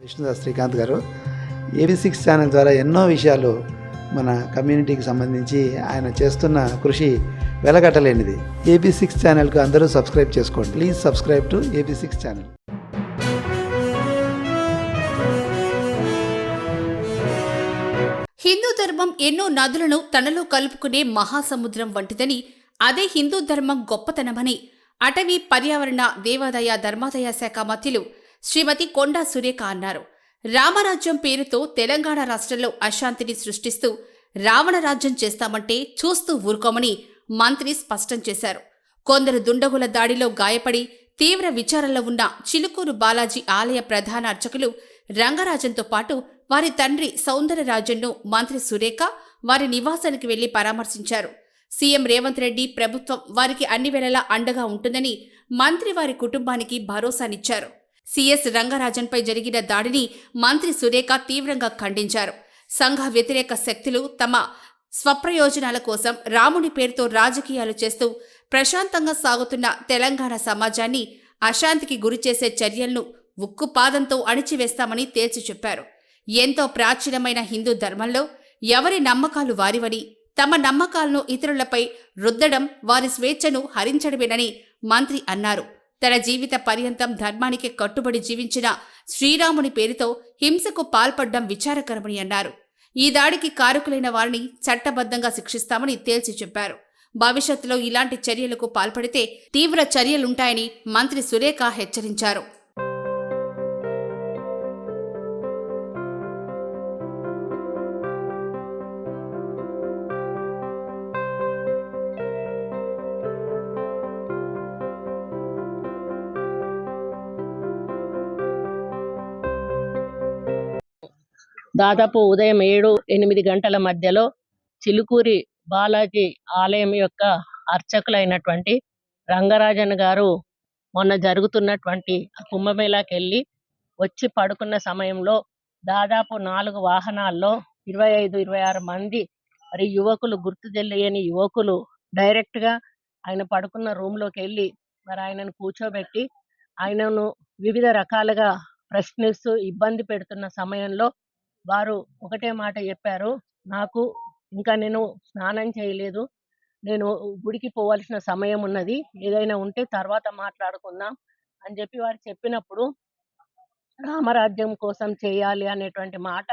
విష్ణుదాస్ శ్రీకాంత్ గారు AB six channel ద్వారా ఎన్నో విషయాలు మన కమ్యూనిటీకి సంబంధించి ఆయన చేస్తున్న కృషి వెలగట్టలేనిది. ఏబీ సిక్స్ ఛానల్కు అందరూ సబ్స్క్రైబ్ చేసుకోండి. Please subscribe to AB six channel. Hindu ధర్మం ఎన్నో నదులను తనలో కలుపుకునే మహాసముద్రం వంటిదని అదే హిందూ ధర్మం గొప్పతనమని అటవీ పర్యావరణ దేవాదాయ ధర్మాదాయ శాఖ మంత్రులు శ్రీమతి కొండా సురేఖ అన్నారు. రామరాజ్యం పేరుతో తెలంగాణ రాష్ట్రంలో అశాంతిని సృష్టిస్తూ రావణరాజ్యం చేస్తామంటే చూస్తూ ఊరుకోమని మంత్రి స్పష్టం చేశారు. కొందరు దుండగుల దాడిలో గాయపడి తీవ్ర విచారంలో ఉన్న చిలుకూరు బాలాజీ ఆలయ ప్రధాన అర్చకులు రంగరాజన్తో పాటు వారి తండ్రి సౌందరరాజన్ను మంత్రి సురేఖ వారి నివాసానికి వెళ్ళి పరామర్శించారు. సీఎం రేవంత్ రెడ్డి ప్రభుత్వం వారికి అన్ని వేళలా అండగా ఉంటుందని మంత్రి వారి కుటుంబానికి భరోసానిచ్చారు. సీఎస్ రంగరాజన్పై జరిగిన దాడిని మంత్రి సురేఖ తీవ్రంగా ఖండించారు. సంఘ వ్యతిరేక శక్తులు తమ స్వప్రయోజనాల కోసం రాముని పేరుతో రాజకీయాలు చేస్తూ ప్రశాంతంగా సాగుతున్న తెలంగాణ సమాజాన్ని అశాంతికి గురిచేసే చర్యలను ఉక్కుపాదంతో అణిచివేస్తామని తేల్చి చెప్పారు. ఎంతో ప్రాచీనమైన హిందూ ధర్మంలో ఎవరి నమ్మకాలు వారివని తమ నమ్మకాలను ఇతరులపై రుద్దడం వారి స్వేచ్ఛను హరించడమేనని మంత్రి అన్నారు. తన జీవిత పర్యంతం ధర్మానికి కట్టుబడి జీవించిన శ్రీరాముని పేరుతో హింసకు పాల్పడ్డం విచారకరమని అన్నారు. ఈ దాడికి కారకులైన వారిని చట్టబద్ధంగా శిక్షిస్తామని తేల్చి చెప్పారు. భవిష్యత్తులో ఇలాంటి చర్యలకు పాల్పడితే తీవ్ర చర్యలుంటాయని మంత్రి సురేఖ హెచ్చరించారు. దాదాపు ఉదయం ఏడు ఎనిమిది గంటల మధ్యలో చిలుకూరి బాలాజీ ఆలయం యొక్క అర్చకులైనటువంటి రంగరాజన్ గారు మొన్న జరుగుతున్నటువంటి కుంభమేళాకి వెళ్ళి వచ్చి పడుకున్న సమయంలో దాదాపు నాలుగు వాహనాల్లో ఇరవై ఐదు ఇరవై ఆరు మంది మరి యువకులు గుర్తు తెలియని యువకులు డైరెక్ట్గా ఆయన పడుకున్న రూమ్లోకి వెళ్ళి మరి ఆయనను కూర్చోబెట్టి ఆయనను వివిధ రకాలుగా ప్రశ్నిస్తూ ఇబ్బంది పెడుతున్న సమయంలో వారు ఒకటే మాట చెప్పారు. నాకు ఇంకా నేను స్నానం చేయలేదు. నేను గుడికి పోవాల్సిన సమయం ఉన్నది. ఏదైనా ఉంటే తర్వాత మాట్లాడుకుందాం అని చెప్పి వారు చెప్పినప్పుడు రామరాజ్యం కోసం చేయాలి అనేటువంటి మాట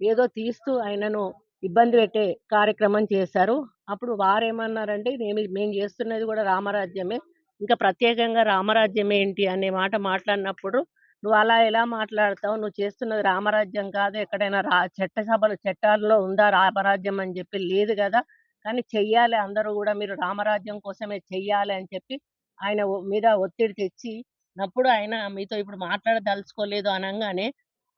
ఏదో తీస్తూ ఆయనను ఇబ్బంది పెట్టే కార్యక్రమం చేశారు. అప్పుడు వారేమన్నారంటే నేను మేము చేస్తున్నది కూడా రామరాజ్యమే. ఇంకా ప్రత్యేకంగా రామరాజ్యం ఏంటి? అనే మాట మాట్లాడినప్పుడు నువ్వు అలా ఎలా మాట్లాడతావు? నువ్వు చేస్తున్నది రామరాజ్యం కాదు. ఎక్కడైనా రా చట్టసభలు చట్టాల్లో ఉందా రామరాజ్యం అని చెప్పి లేదు కదా. కానీ చెయ్యాలి అందరూ కూడా. మీరు రామరాజ్యం కోసమే చెయ్యాలి అని చెప్పి ఆయన మీద ఒత్తిడి తెచ్చి నప్పుడు ఆయన మీతో ఇప్పుడు మాట్లాడదలుచుకోలేదు అనగానే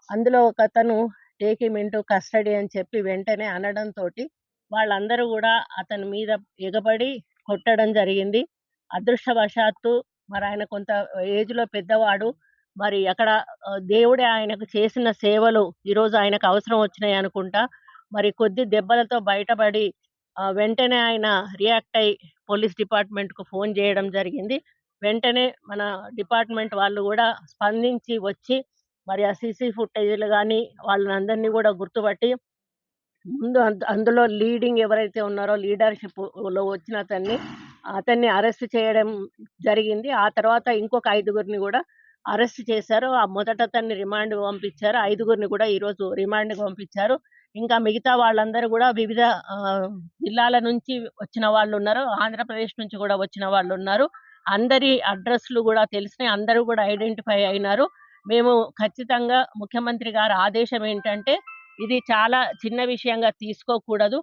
అందులో ఒక అతను టేకిమెంటు కస్టడీ అని చెప్పి వెంటనే అనడం తోటి వాళ్ళందరూ కూడా అతని మీద ఎగబడి కొట్టడం జరిగింది. అదృష్టవశాత్తు మరి ఆయన కొంత ఏజ్లో పెద్దవాడు. మరి అక్కడ దేవుడే ఆయనకు చేసిన సేవలు ఈరోజు ఆయనకు అవసరం వచ్చినాయి అనుకుంటా. మరి కొద్ది దెబ్బలతో బయటపడి వెంటనే ఆయన రియాక్ట్ అయి పోలీస్ డిపార్ట్మెంట్కు ఫోన్ చేయడం జరిగింది. వెంటనే మన డిపార్ట్మెంట్ వాళ్ళు కూడా స్పందించి వచ్చి మరి ఆ సీసీ ఫుటేజ్లు కానీ వాళ్ళని అందరినీ కూడా గుర్తుపట్టి ముందు అందులో లీడింగ్ ఎవరైతే ఉన్నారో లీడర్షిప్లో వచ్చిన అతన్ని అతన్ని అరెస్ట్ చేయడం జరిగింది. ఆ తర్వాత ఇంకొక ఐదుగురిని కూడా అరెస్ట్ చేశారు. ఆ మొదట అతన్ని రిమాండ్ పంపించారు. ఐదుగురిని కూడా ఈరోజు రిమాండ్కి పంపించారు. ఇంకా మిగతా వాళ్ళందరూ కూడా వివిధ జిల్లాల నుంచి వచ్చిన వాళ్ళు ఉన్నారు. ఆంధ్రప్రదేశ్ నుంచి కూడా వచ్చిన వాళ్ళు ఉన్నారు. అందరి అడ్రస్లు కూడా తెలిసినాయి. అందరూ కూడా ఐడెంటిఫై అయినారు. మేము ఖచ్చితంగా ముఖ్యమంత్రి గారి ఆదేశం ఏంటంటే ఇది చాలా చిన్న విషయంగా తీసుకోకూడదు.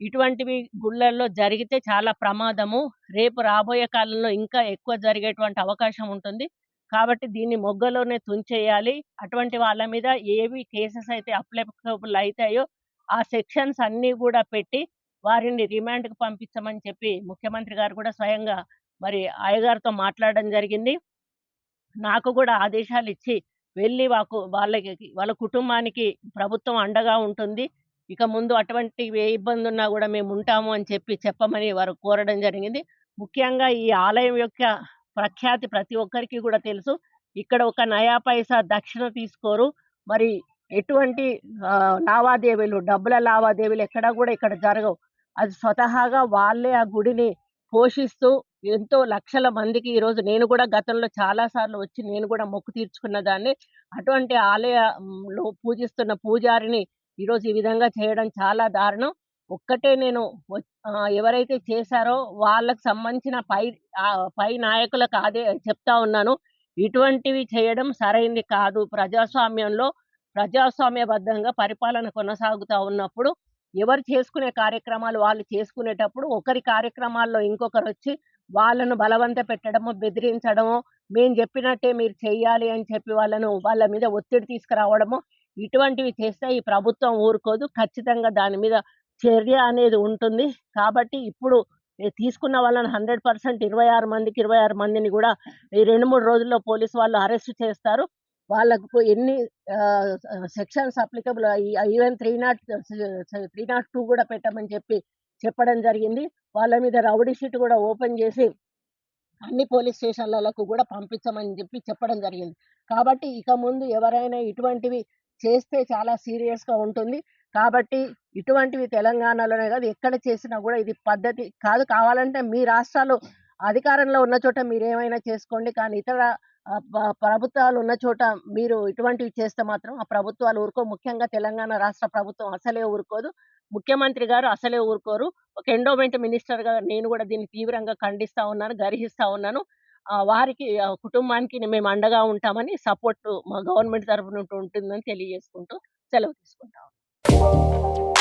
ఇటువంటివి గుళ్ళల్లో జరిగితే చాలా ప్రమాదము. రేపు రాబోయే కాలంలో ఇంకా ఎక్కువ జరిగేటువంటి అవకాశం ఉంటుంది. కాబట్టి దీన్ని మొగ్గలోనే తుంచేయాలి. అటువంటి వాళ్ళ మీద ఏవి కేసెస్ అయితే అప్లికబుల్ అవుతాయో ఆ సెక్షన్స్ అన్నీ కూడా పెట్టి వారిని రిమాండ్కి పంపించమని చెప్పి ముఖ్యమంత్రి గారు కూడా స్వయంగా మరి అయ్యగారితో మాట్లాడడం జరిగింది. నాకు కూడా ఆదేశాలు ఇచ్చి వెళ్ళి వాకు వాళ్ళకి వాళ్ళ కుటుంబానికి ప్రభుత్వం అండగా ఉంటుంది. ఇక ముందు అటువంటి ఏ ఇబ్బంది ఉన్నా కూడా మేము ఉంటాము అని చెప్పి చెప్పమని వారు కోరడం జరిగింది. ముఖ్యంగా ఈ ఆలయం యొక్క ప్రఖ్యాతి ప్రతి ఒక్కరికి కూడా తెలుసు. ఇక్కడ ఒక నయా పైసా దక్షిణ తీసుకోరు. మరి ఎటువంటి లావాదేవీలు డబ్బుల లావాదేవీలు ఎక్కడా కూడా ఇక్కడ జరగవు. అది స్వతహాగా వాళ్ళే ఆ గుడిని పోషిస్తూ ఎంతో లక్షల మందికి ఈరోజు నేను కూడా గతంలో చాలా సార్లు వచ్చి నేను కూడా మొక్కు తీర్చుకున్న దాన్ని అటువంటి ఆలయంలో పూజిస్తున్న పూజారిని ఈరోజు ఈ విధంగా చేయడం చాలా దారుణం. ఒక్కటే నేను ఎవరైతే చేశారో వాళ్ళకు సంబంధించిన పై పై నాయకులకు అదే చెప్తా ఉన్నాను. ఇటువంటివి చేయడం సరైంది కాదు. ప్రజాస్వామ్యంలో ప్రజాస్వామ్యబద్ధంగా పరిపాలన కొనసాగుతూ ఉన్నప్పుడు ఎవరు చేసుకునే కార్యక్రమాలు వాళ్ళు చేసుకునేటప్పుడు ఒకరి కార్యక్రమాల్లో ఇంకొకరు వచ్చి వాళ్ళను బలవంత పెట్టడము బెదిరించడము మేము చెప్పినట్టే మీరు చేయాలి అని చెప్పి వాళ్ళను వాళ్ళ మీద ఒత్తిడి తీసుకురావడము ఇటువంటివి చేస్తే ఈ ప్రభుత్వం ఊరుకోదు. ఖచ్చితంగా దాని మీద చర్య అనేది ఉంటుంది. కాబట్టి ఇప్పుడు తీసుకున్న వాళ్ళని హండ్రెడ్ పర్సెంట్ ఇరవై ఆరు మందికి ఇరవై ఆరు మందిని కూడా ఈ రెండు మూడు రోజుల్లో పోలీసు వాళ్ళు అరెస్ట్ చేస్తారు. వాళ్ళకు ఎన్ని sections applicable even three not three not two కూడా పెట్టమని చెప్పి చెప్పడం జరిగింది. వాళ్ళ మీద రౌడీ షీట్ కూడా ఓపెన్ చేసి అన్ని పోలీస్ స్టేషన్లకు కూడా పంపించమని చెప్పి చెప్పడం జరిగింది. కాబట్టి ఇక ముందు ఎవరైనా ఇటువంటివి చేస్తే చాలా సీరియస్గా ఉంటుంది. కాబట్టి ఇటువంటివి తెలంగాణలోనే కాదు ఎక్కడ చేసినా కూడా ఇది పద్ధతి కాదు. కావాలంటే మీ రాష్ట్రాలు అధికారంలో ఉన్న చోట మీరు ఏమైనా చేసుకోండి. కానీ ఇతర ప్రభుత్వాలు ఉన్న చోట మీరు ఇటువంటివి చేస్తే మాత్రం ఆ ప్రభుత్వాలు ఊరుకో ముఖ్యంగా తెలంగాణ రాష్ట్ర ప్రభుత్వం అసలే ఊరుకోదు. ముఖ్యమంత్రి గారు అసలే ఊరుకోరు. ఒక ఎండోమెంట్ మినిస్టర్గా నేను కూడా దీన్ని తీవ్రంగా ఖండిస్తూ ఉన్నాను గర్హిస్తూ ఉన్నాను. వారికి కుటుంబానికి మేము అండగా ఉంటామని సపోర్ట్ మా గవర్నమెంట్ తరఫున ఉంటుందని తెలియజేసుకుంటూ సెలవు తీసుకుంటాం. Thank you.